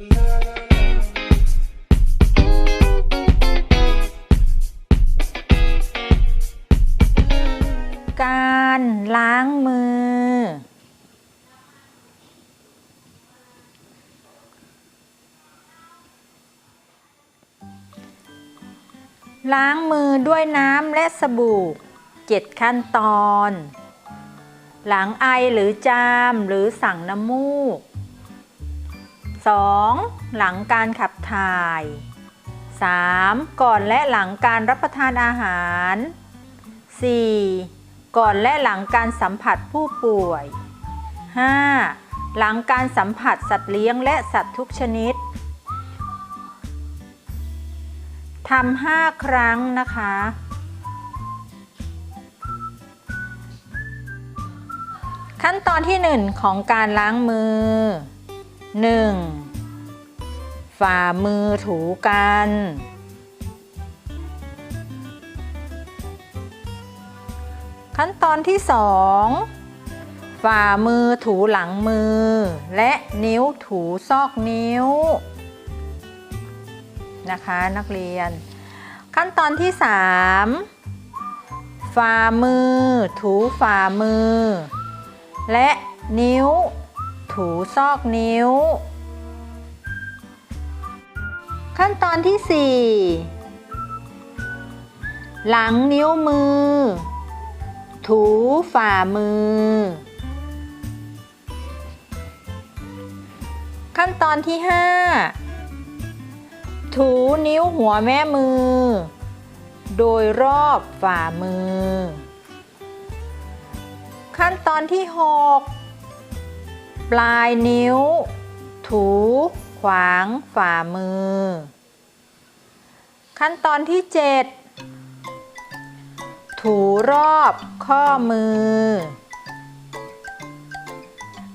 การล้างมือ ล้างมือด้วยน้ำและสบู่เจ็ดขั้นตอน หลังไอหรือจามหรือสั่งน้ำมูก 2. หลังการขับถ่าย 3. ก่อนและหลังการรับประทานอาหาร 4. ก่อนและหลังการสัมผัสผู้ป่วย 5. หลังการสัมผัสสัตว์เลี้ยงและสัตว์ทุกชนิดทำห้าครั้งนะคะ ขั้นตอนที่ 1 ของการล้างมือ 1. ฝ่ามือถูกัน ขั้นตอนที่ 2 ฝ่ามือถูหลังมือ และนิ้วถูซอกนิ้ว นะคะนักเรียน ขั้นตอนที่ 3 ฝ่ามือถูฝ่ามือ และนิ้ว ถูซอกนิ้ว ขั้นตอนที่ 4 หลังนิ้วมือ ถูฝ่ามือ ขั้นตอนที่ 5 ถูนิ้วหัวแม่มือ โดยรอบฝ่ามือ ขั้นตอนที่ 6 ปลายนิ้ว ถู ขวางฝ่ามือ ขั้นตอนที่ 7 ถูรอบข้อมือ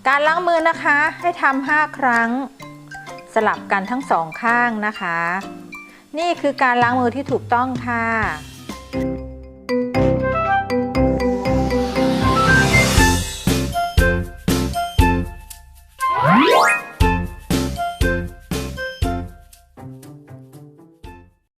การล้างมือนะคะให้ทำ5ครั้ง สลับกันทั้งสองข้างนะคะ นี่คือการล้างมือที่ถูกต้องค่ะ